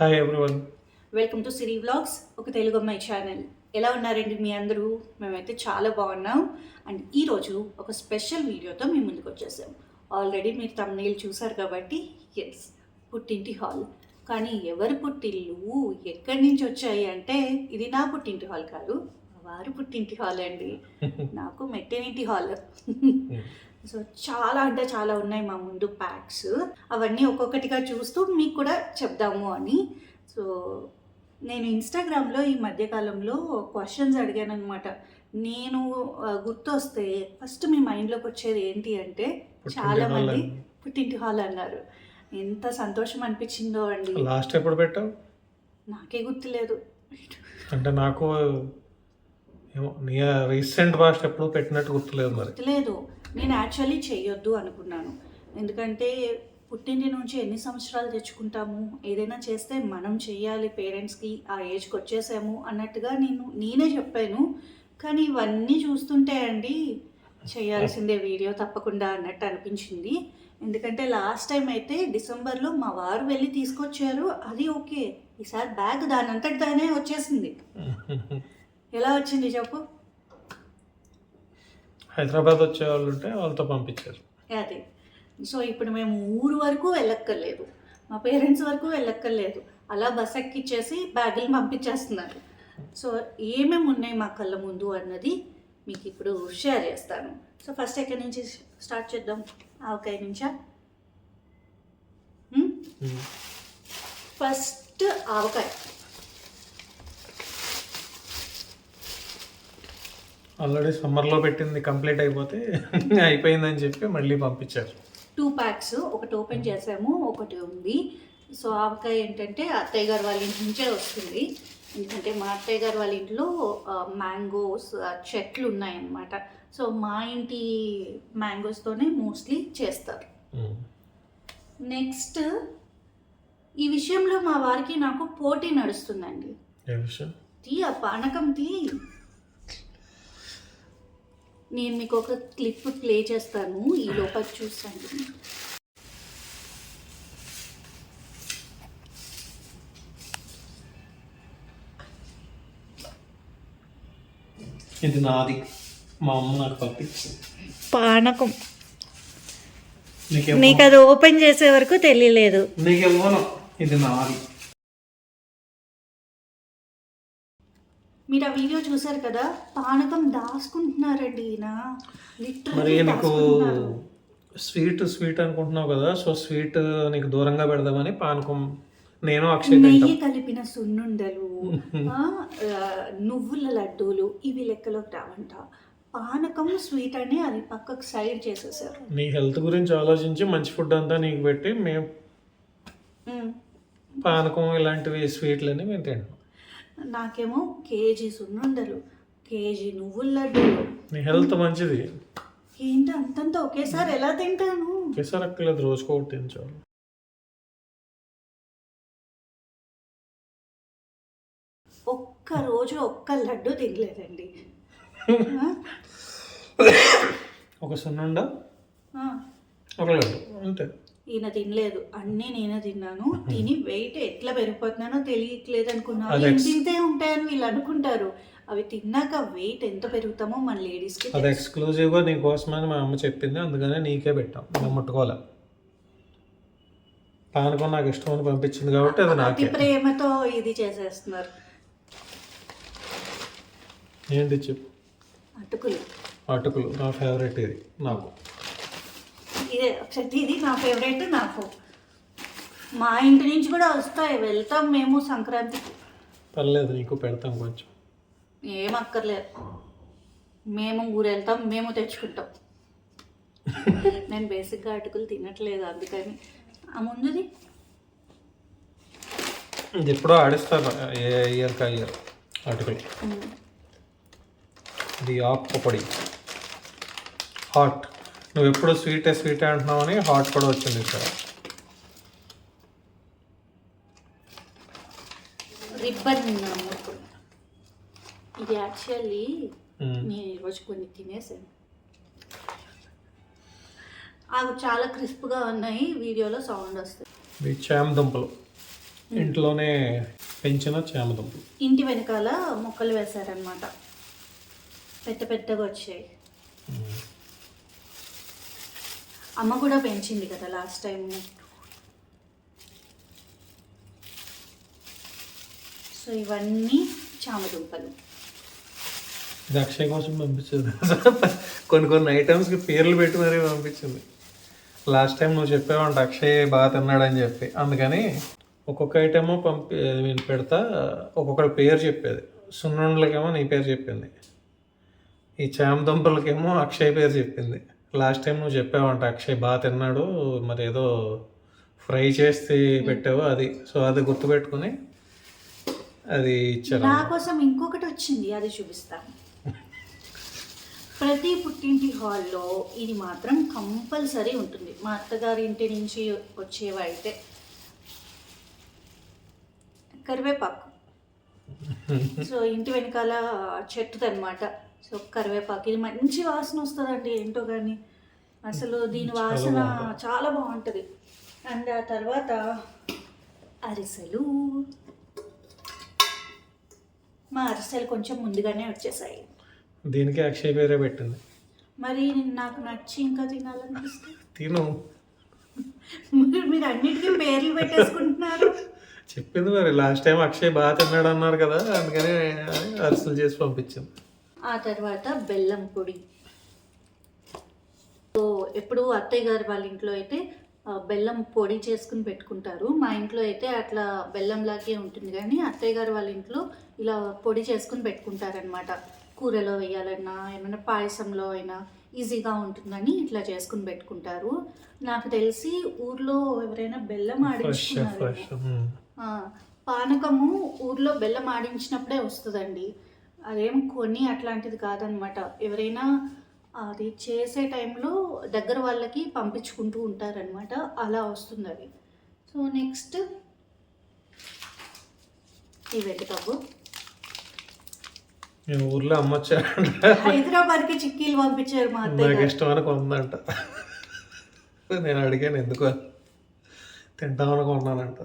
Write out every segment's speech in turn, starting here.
Hi everyone welcome to Siri vlogs ఒక తెలుగు అమ్మాయి channel ఎలా ఉన్నారండి మీ అందరూ? మేమైతే చాలా బాగున్నాం. అండ్ ఈరోజు ఒక స్పెషల్ వీడియోతో మేము ముందుకు వచ్చేసాం. ఆల్రెడీ మీరు తమ్నేల్ చూసారు కాబట్టి ఎస్ పుట్టింటి హాల్ కానీ ఎవరి పుట్టిల్లు ఎక్కడి నుంచి వచ్చాయి అంటే ఇది నా పుట్టింటి హాల్ కాదు. వారి పుట్టింటి హాల్ అండి. నాకు మెట్టెనింటి హాల్. సో చాలా అంటే చాలా ఉన్నాయి మా ముందు ప్యాక్స్. అవన్నీ ఒక్కొక్కటిగా చూస్తూ మీకు కూడా చెప్దాము అని. సో నేను ఇన్స్టాగ్రామ్లో ఈ మధ్యకాలంలో క్వశ్చన్స్ అడిగాను అనమాట నేను గుర్తొస్తే ఫస్ట్ మీ మైండ్లోకి వచ్చేది ఏంటి అంటే చాలా hall మంది అని. పుట్టింటి హాల్ అన్నారు. ఎంత సంతోషం అనిపించిందో అండి. లాస్ట్ ఎప్పుడు పెట్టావు? నాకే గుర్తులేదు. అంటే నాకు రీసెంట్ పాస్ట్ ఎప్పుడు పెట్టినట్టు గుర్తులేదు మరి. గుర్తులేదు. నేను యాక్చువల్లీ చేయొద్దు అనుకున్నాను. ఎందుకంటే పుట్టింటి నుంచి ఎన్ని సంవత్సరాలు తెచ్చుకుంటాము? ఏదైనా చేస్తే మనం చెయ్యాలి పేరెంట్స్కి ఆ ఏజ్కి వచ్చేసాము అన్నట్టుగా నేను నేనే చెప్పాను. కానీ ఇవన్నీ చూస్తుంటే అండి చేయాల్సిందే వీడియో తప్పకుండా అన్నట్టు అనిపించింది. ఎందుకంటే లాస్ట్ టైం అయితే డిసెంబర్లో మా వారు వెళ్ళి తీసుకొచ్చారు. అది ఓకే. ఈసారి బ్యాగ్ దాని అంతటి దానే వచ్చేసింది. ఎలా వచ్చింది చెప్పు? హైదరాబాద్ వచ్చే వాళ్ళు ఉంటే వాళ్ళతో పంపించారు. అదే. సో ఇప్పుడు మేము ఊరు వరకు వెళ్ళక్కర్లేదు. మా పేరెంట్స్ వరకు వెళ్ళక్కర్లేదు. అలా బస్ ఎక్కిచ్చేసి బ్యాగులు పంపించేస్తున్నారు. సో ఏమేమి ఉన్నాయి మా కళ్ళ ముందు అన్నది మీకు ఇప్పుడు షేర్ చేస్తాను. సో ఫస్ట్ ఎక్కడి నుంచి స్టార్ట్ చేద్దాం? ఆవకాయ నుంచా? ఫస్ట్ ఆవకాయ. ఆల్రెడీ సమ్మర్లో పెట్టింది కంప్లీట్ అయిపోతే అయిపోయిందని చెప్పి మళ్ళీ పంపించారు. టూ ప్యాక్స్ ఒకటి ఓపెన్ చేసాము ఒకటి ఉంది. సో ఆవకాయ ఏంటంటే అత్తయ్య గారు వాళ్ళ ఇంటి నుంచే వస్తుంది. ఎందుకంటే మా అత్తయ్య గారు వాళ్ళ ఇంట్లో మ్యాంగోస్ చెట్లు ఉన్నాయన్నమాట. సో మా ఇంటి మ్యాంగోస్తోనే మోస్ట్లీ చేస్తారు. నెక్స్ట్ ఈ విషయంలో మా వారికి నాకు పోటీ నడుస్తుందండి. ఏ విషయం? తీ ఆ పానకం తీ నేను మీకు ఒక క్లిప్ ప్లే చేస్తాను. ఈ లోపల చూస్తాను ఇది నాది. మా అమ్మ నాకు పంపించింది. పానకం. నీకు అది ఓపెన్ చేసే వరకు తెలియలేదు. నీకేమో ఇది నాది. చూసారు కదా పానకం దాచుకుంటున్నారండి ఈయన. మరి నీకు. స్వీట్ స్వీట్ అనుకుంటున్నావు కదా సో స్వీట్ నీకు దూరంగా పెడదామని పానకం నేను అక్షయ్ నెయ్యి కలిపిన సున్నుండలు నువ్వుల లడ్డూలు ఇవి లెక్కలోకి రావంట. పానకం స్వీట్ అని అది పక్కకు సైడ్ చేసేసారు. నీ హెల్త్ గురించి ఆలోచించి మంచి ఫుడ్ అంతా నీకు పెట్టి మేము. పానకం ఇలాంటివి స్వీట్లని మేము తింటాం నాకేమో కేజీ సున్నుండలు కేజీ నువ్వుల లడ్డూలు నీ హెల్త్ మంచిది. ఏంటి అంతంత ఒకేసారి ఎలా తింటాను? పెసరక్కలేదు రోజుకోటి తినచాలి ఒక్క రోజు ఒక్క లడ్డు తినలేదండి? ఒక సున్నుండ. ఒక లడ్డు అంతే. ఈయన తినలేదు. అన్నీ నేనే తిన్నాను. తిని వెయిట్ ఎట్లా పెరిగిపోతున్నానో తెలియట్లేదు అనుకున్నాను. ఇంతే ఉంటాయని వీళ్ళు అనుకుంటారు. అవి తిన్నాక వెయిట్ ఎంత పెరుగుతామో మన లేడీస్కి అది ఎక్స్క్లూజివ్గా నీ కోసమని మా అమ్మ చెప్పింది. అందుకనే నీకే పెట్టాం. నేను ముట్టుకోలే పానకం నాకు ఇష్టం అని పంపించింది కాబట్టి అది నాకే. ప్రేమతో ఇది చేసేస్తున్నారు. ఏంటి చెప్పు? అటుకులు. అటుకులు. నా ఫేవరెట్ ఇది. నాకు. ఇదే ప్రతిది నా ఫేవరెట్ నాకు. మా ఇంటి నుంచి కూడా వస్తాయి వెళ్తాం మేము సంక్రాంతికి. పర్లేదు నీకు పెడతాం కొంచెం. ఏం అక్కర్లేదు. మేము ఊరు వెళ్తాం మేము తెచ్చుకుంటాం. నేను బేసిక్గా అటుకులు తినట్లేదు అందుకని. ఆ ముందుది? ఇది ఎప్పుడో ఆడిస్తాను ఏ ఇయర్కి ఆ ఇయర్ అటుకులు. ఇది ఆకు పొడి. హాట్. నువ్వు ఎప్పుడు స్వీట్ స్వీట్ అంటున్నావు అని హాట్ కూడా వచ్చింది ఇక్కడ. ఇది యాక్చువల్లీ. నేను ఈరోజు కొన్ని తినేసాను. అవి చాలా క్రిస్ప్గా ఉన్నాయి వీడియోలో సౌండ్ వస్తుంది. ఇవి చామ దుంపలు ఇంట్లోనే పెంచిన చామదుంపలు. ఇంటి వెనకాల మొక్కలు వేశారనమాట పెద్ద పెద్దగా వచ్చాయి. అమ్మ కూడా పెంచింది కదా లాస్ట్ టైం సో ఇవన్నీ చామదుంపలు. ఇది అక్షయ్ కోసం పంపించింది. కొన్ని కొన్ని ఐటమ్స్కి పేర్లు పెట్టి మరీ పంపించింది. లాస్ట్ టైం నువ్వు చెప్పావంట అక్షయ్ బాగా తిన్నాడని చెప్పి. అందుకని ఒక్కొక్క ఐటమ్ పంపి నేను పెడతా ఒక్కొక్కటి పేరు చెప్పేది. సున్నుండలకేమో నీ పేరు చెప్పింది. ఈ చామ దుంపలకేమో అక్షయ్ పేరు చెప్పింది. లాస్ట్ టైం నువ్వు చెప్పావంట అక్షయ్ బాగా తిన్నాడు మరి ఏదో ఫ్రై చేసి పెట్టావు అది? సో అది గుర్తుపెట్టుకుని అది ఇచ్చారు. నా కోసం ఇంకొకటి వచ్చింది అది చూపిస్తాను. ప్రతి పుట్టింటి హాల్లో ఇది మాత్రం కంపల్సరీ ఉంటుంది. మా అత్తగారి ఇంటి నుంచి వచ్చేవైతే కరివేపాకు. సో ఇంటి వెనకాల చెట్టుది అనమాట సో కరివేపాకు. ఇది మంచి వాసన వస్తుందండి ఏంటో కానీ అసలు దీని వాసన చాలా బాగుంటుంది. అండ్ ఆ తర్వాత అరిసెలు. మా అరిసెలు కొంచెం ముందుగానే వచ్చేసాయి. దీనికి అక్షయ్ పేరే పెట్టింది. మరి నాకు నచ్చి ఇంకా తినాలనిపిస్తే? తిను. మీరు మీరు అన్నిటికీ పేర్లు పెట్టేసుకుంటున్నారు. చెప్పింది మరి. లాస్ట్ టైం అక్షయ్ బాగా తిన్నాడు అన్నారు కదా అందుకని అరిసెలు చేసి పంపించింది ఆ తర్వాత బెల్లం పొడి. సో ఎప్పుడు అత్తయ్య గారు వాళ్ళ ఇంట్లో అయితే బెల్లం పొడి చేసుకుని పెట్టుకుంటారు. మా ఇంట్లో అయితే అట్లా బెల్లంలాగే ఉంటుంది. కానీ అత్తయ్య గారు వాళ్ళ ఇంట్లో ఇలా పొడి చేసుకుని పెట్టుకుంటారనమాట కూరలో వేయాలన్నా ఏమైనా పాయసంలో అయినా ఈజీగా ఉంటుందని ఇట్లా చేసుకుని పెట్టుకుంటారు. నాకు తెలిసి ఊర్లో ఎవరైనా బెల్లం ఆడించుకున్నారు ఆ, పానకము ఊర్లో బెల్లం ఆడించినప్పుడే వస్తుందండి. అదేం కొని అట్లాంటిది కాదనమాట. ఎవరైనా అది చేసే టైంలో దగ్గర వాళ్ళకి పంపించుకుంటూ ఉంటారనమాట. అలా వస్తుంది అది సో నెక్స్ట్ ఈ నేను ఊర్లో అమ్మొచ్చా హైదరాబాద్కి చిక్కీలు పంపించారు మా నాకు గారు. ఇష్టం అని కొందంట. నేను అడిగాను ఎందుకు. తింటామని కొన్నానంట.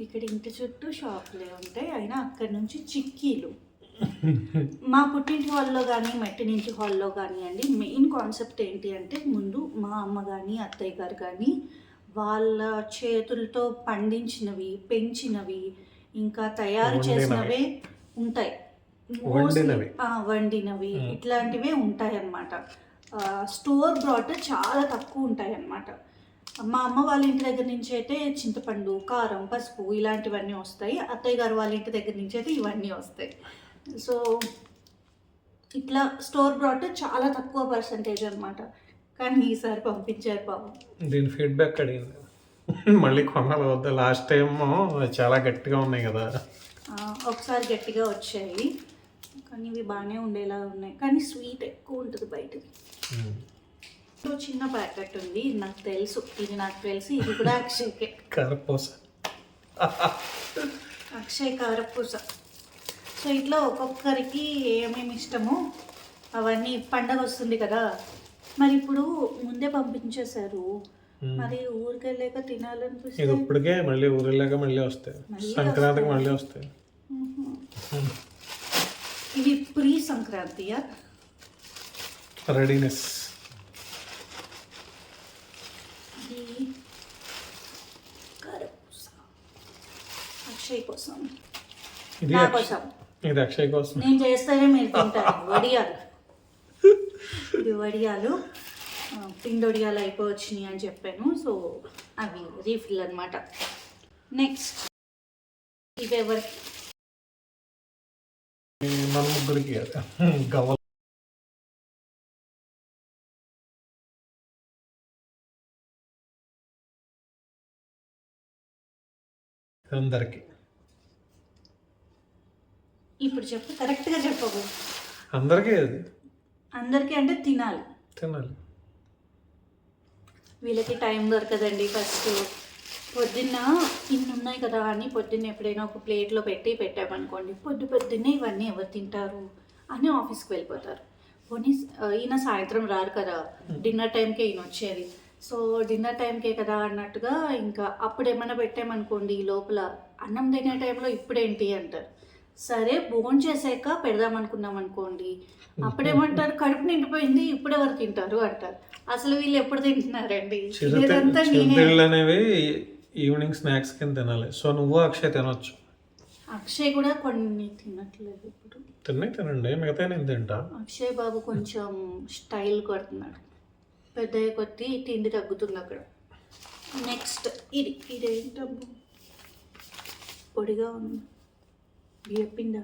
ఇక్కడ ఇంటి చుట్టూ షాపులే ఉంటాయి. అయినా అక్కడి నుంచి చిక్కీలు. మా పుట్టింటి హాల్లో కానీ మెట్టినింటి హాల్లో కానీ అండి మెయిన్ కాన్సెప్ట్ ఏంటి అంటే ముందు మా అమ్మ కానీ అత్తయ్య గారు కానీ వాళ్ళ చేతులతో పండించినవి పెంచినవి ఇంకా తయారు. చేసినవే ఉంటాయి. వండినవి. ఇట్లాంటివే ఉంటాయి అన్నమాట స్టోర్ బ్రాట్ చాలా తక్కువ ఉంటాయి అన్నమాట మా అమ్మ వాళ్ళ ఇంటి దగ్గర నుంచి అయితే చింతపండు కారం పసుపు ఇలాంటివన్నీ వస్తాయి. అత్తయ్య గారు వాళ్ళ ఇంటి దగ్గర నుంచి అయితే ఇవన్నీ వస్తాయి. సో ఇట్లా స్టోర్ బ్రాట్ చాలా తక్కువ పర్సంటేజ్ అన్నమాట. కానీ ఈసారి పంపించారు పాపం దీని ఫీడ్బ్యాక్ అడిగింది. మళ్ళీ కొనాలి వద్దా? లాస్ట్ టైం చాలా గట్టిగా ఉన్నాయి కదా. ఒకసారి గట్టిగా వచ్చాయి. కానీ ఇవి బాగానే ఉండేలా ఉన్నాయి. కానీ స్వీట్ ఎక్కువ ఉంటుంది బయటది ఇంకో చిన్న ప్యాకెట్ ఉంది. నాకు తెలుసు. ఇది నాకు తెలుసు. ఇది కూడా అక్షయ్కే. కరపూస. అక్షయ్ కారపూస. సో ఇట్లా ఒక్కొక్కరికి ఏమేమి ఇష్టమో అవన్నీ పండగ వస్తుంది కదా. మరి ఇప్పుడు ముందే పంపించేశారు. మరి ఊరికి వెళ్ళాక తినాలనిపిస్తే ఇది ఇప్పటికే మళ్ళీ ఊరిలాగా మళ్ళీ వస్తాయి. సంక్రాంతికి మళ్ళీ వస్తాయి. ఇది ప్రీ సంక్రాంతియా రెడీనెస్. అక్షయ్ కోసం. నా అక్షయ్- కోసం. ఇది అక్షయ్ కోసం. నేను చేస్తేనే మీరు తింటారు. వడియాలు. ఇది వడియాలు. పిండి వడియాలు అయిపోవచ్చినాయి అని చెప్పాను. సో అవి రీఫిల్ అనమాట నెక్స్ట్ ఇవి ఎవరికి మన ముగ్గురికి అందరికి. ఇప్పుడు చెప్పు కరెక్ట్గా చెప్పవు అందరికీ అది. అందరికీ అంటే తినాలి. తినాలి. వీళ్ళకి టైం దొరకదండి ఫస్ట్. పొద్దున్న ఇన్ని ఉన్నాయి కదా అని పొద్దున్న ఎప్పుడైనా ఒక ప్లేట్లో పెట్టి పెట్టామనుకోండి పొద్దు పొద్దున్నే ఇవన్నీ ఎవరు తింటారు అని ఆఫీస్కి వెళ్ళిపోతారు. పోనీ ఈయన సాయంత్రం రారు కదా డిన్నర్ టైంకే ఈయన వచ్చేది. సో డిన్నర్ టైంకే కదా అన్నట్టుగా ఇంకా అప్పుడు ఏమైనా పెట్టామనుకోండి ఈ లోపల అన్నం తినే టైంలో ఇప్పుడేంటి అంటారు. సరే భోజనం చేసాక పెడదాం అనుకున్నాం అనుకోండి. అప్పుడేమంటారు? కడుపు నిండిపోయింది ఇప్పుడు ఎవరు తింటారు అంటారు. అసలు వీళ్ళు ఎప్పుడు తింటున్నారండి? ఇదంతా నేనే. చిరుతిళ్ళు అనేవి ఈవినింగ్ స్నాక్స్ కింద తినాలి. సో నువ్వు అక్షయ్ తినొచ్చు. అక్షయ్ కూడా కొన్ని తినట్లేదు ఇప్పుడు. తిన్నాయి తినండి మిగతా నేను తింటా. అక్షయ్ బాబు కొంచెం స్టైల్ కొడుతున్నాడు. పెద్ద కొద్ది తిండి తగ్గుతుంది అక్కడ. నెక్స్ట్ ఇది ఇది ఏంటబ్బు పొడిగా ఉంది. బియ్యపిండా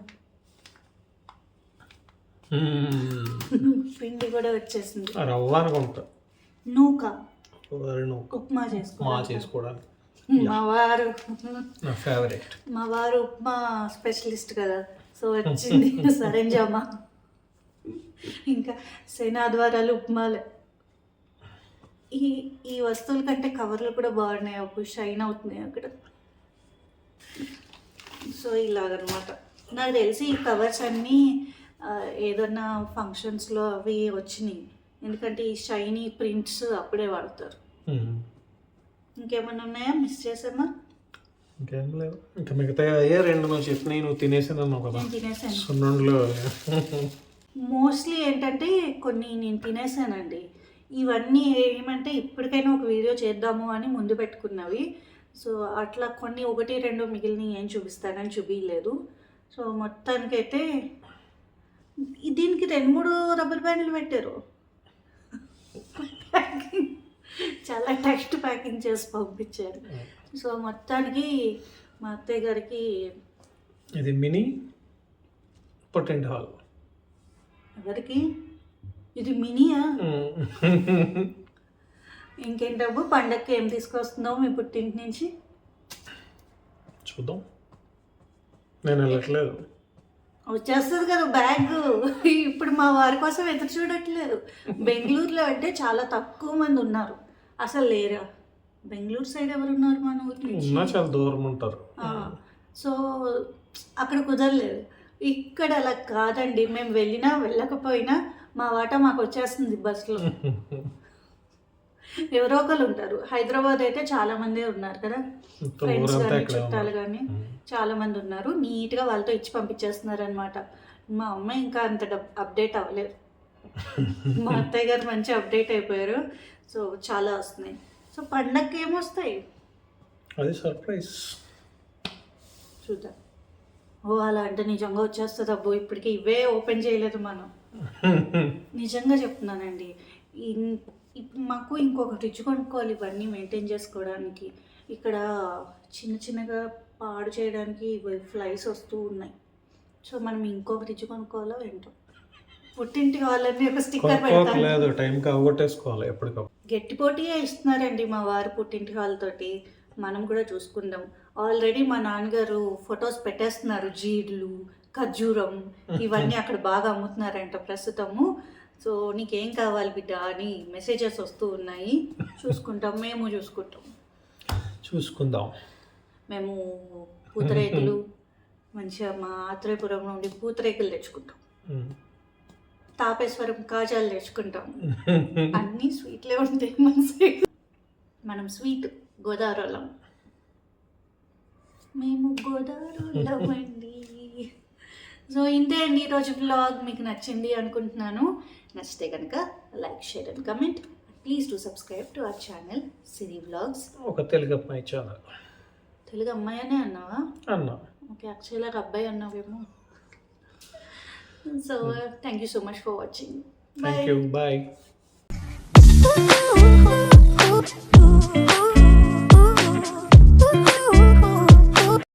మ్మ్. పిండి కూడా వచ్చేసింది. రవ్వ అనుకుంటా. నూక. ఉప్మా చేసుకో మా చేసుకోవడానికి మా వారు. నా ఫేవరెట్. మా వారు ఉప్మా స్పెషలిస్ట్ కదా. సో వచ్చింది సరంజామా. ఇంకా శనాద్వారాలు ఉప్మాలే. ఈ ఈ వస్తువుల కంటే కవర్లు కూడా బాగున్నాయి. అప్పుడు షైన్ అవుతున్నాయి అక్కడ. సో ఇలాగనమాట. నాకు తెలిసి ఈ కవర్స్ అన్నీ ఏదన్నా ఫంక్షన్స్లో అవి వచ్చినాయి. ఎందుకంటే ఈ షైనీ ప్రింట్స్ అప్పుడే వాడతారు. ఇంకేమన్నా ఉన్నాయా? మిస్ చేసామా ఇంకేం లేదు ఇంకా మిగతా రెండు నువ్వు చెప్పినవి నువ్వు తినేసాను కదా. నేను తినేసాను. సున్నుండలో మోస్ట్లీ ఏంటంటే కొన్ని నేను తినేసానండి. ఇవన్నీ ఏమంటే ఇప్పటికైనా ఒక వీడియో చేద్దాము అని ముందు పెట్టుకున్నవి. సో అట్లా కొన్ని ఒకటి రెండు మిగిలిన ఏం చూపిస్తానని చూపించలేదు సో మొత్తానికైతే దీనికి రెండు మూడు రబ్బర్ బ్యాండ్లు పెట్టారు. ప్యాకింగ్ చాలా టెక్స్ట్ ప్యాకింగ్ చేసి పంపించారు. సో మొత్తానికి మా అత్తయ్య గారికి ఇది మినీ పొటెంట్ హాల్. ఎవరికి? ఇది మినియా? ఇంకేంటబ్బు పండక్కి ఏం తీసుకొస్తున్నావు మీ పుట్టింటి నుంచి? చూద్దాం. నేను వెళ్ళట్లేదు. వచ్చేస్తుంది కదా బ్యాగ్. ఇప్పుడు మా వారి కోసం ఎదురు చూడట్లేదు. బెంగళూరులో అంటే చాలా తక్కువ మంది ఉన్నారు. అసలు లేరా? బెంగళూరు సైడ్ ఎవరు ఉన్నారు మన ఊరి నుంచి? ఉన్నా చాలా దూరం ఉంటారు. సో అక్కడ కుదరలేదు. ఇక్కడ అలా కాదండి. మేము వెళ్ళినా వెళ్ళకపోయినా మా వాటా మాకు వచ్చేస్తుంది బస్సులో. ఎవరో ఒకరు ఉంటారు. హైదరాబాద్ అయితే చాలా మంది ఉన్నారు కదా. ఫ్రెండ్స్ కానీ చుట్టాలు. కానీ. చాలా మంది ఉన్నారు. నీట్గా వాళ్ళతో ఇచ్చి పంపించేస్తున్నారు అనమాట మా అమ్మ ఇంకా అంత అప్డేట్ అవ్వలేదు. మా అత్తయ్య గారు మంచి అప్డేట్ అయిపోయారు. సో చాలా వస్తున్నాయి. సో పండగకి ఏమొస్తాయి అది సర్ప్రైజ్. చూద్దాం. ఓ అలా అంటే నిజంగా వచ్చేస్తుంది అబ్బో ఇప్పటికి ఇవే ఓపెన్ చేయలేదు మనం. నిజంగా చెప్తున్నానండి. మాకు ఇంకొక ఫ్రిడ్జ్ కొనుక్కోవాలి ఇవన్నీ మెయింటైన్ చేసుకోవడానికి. ఇక్కడ చిన్న చిన్నగా పాడు చేయడానికి ఫ్లైస్ వస్తూ ఉన్నాయి. సో మనం ఇంకో ఫ్రిడ్జ్ కొనుక్కోవాలో ఏంటో. పుట్టింటి వాళ్ళని ఒక స్టిక్కర్ లేదు ఎప్పటికప్పుడు. గట్టి పోటీయే ఇస్తున్నారండి మా వారు పుట్టింటి వాళ్ళతోటి. మనం కూడా చూసుకుందాం. ఆల్రెడీ మా నాన్నగారు ఫొటోస్ పెట్టేస్తున్నారు జీడ్లు ఖర్జూరం ఇవన్నీ అక్కడ బాగా అమ్ముతున్నారంట ప్రస్తుతము. సో నీకేం కావాలి బిడ్డ? అని మెసేజెస్ వస్తూ ఉన్నాయి. చూసుకుంటాం మేము చూసుకుంటాం. చూసుకుందాం. మేము పూతరేకులు మంచిగా మా ఆత్రేయపురం నుండి పూతరేకులు తెచ్చుకుంటాం. తాపేశ్వరం కాజాలు తెచ్చుకుంటాం. అన్నీ స్వీట్లే ఉంటాయి మన సైడ్ మనం స్వీట్ గోదావరిలో. మేము గోదావరిలో అండి. సో ఇంతే అండి ఈరోజు బ్లాగ్ మీకు నచ్చింది అనుకుంటున్నాను. నచ్చితే కనుక like share and comment. Please to subscribe to our channel Siri vlogs ఒక తెలుగు అమ్మాయి ఛానల్. తెలుగు అమ్మాయి అనే అన్నావా? అన్నా. ఓకే యాక్చువల్గా అబ్బాయి అన్నావేమో. So thank you so much for watching bye bye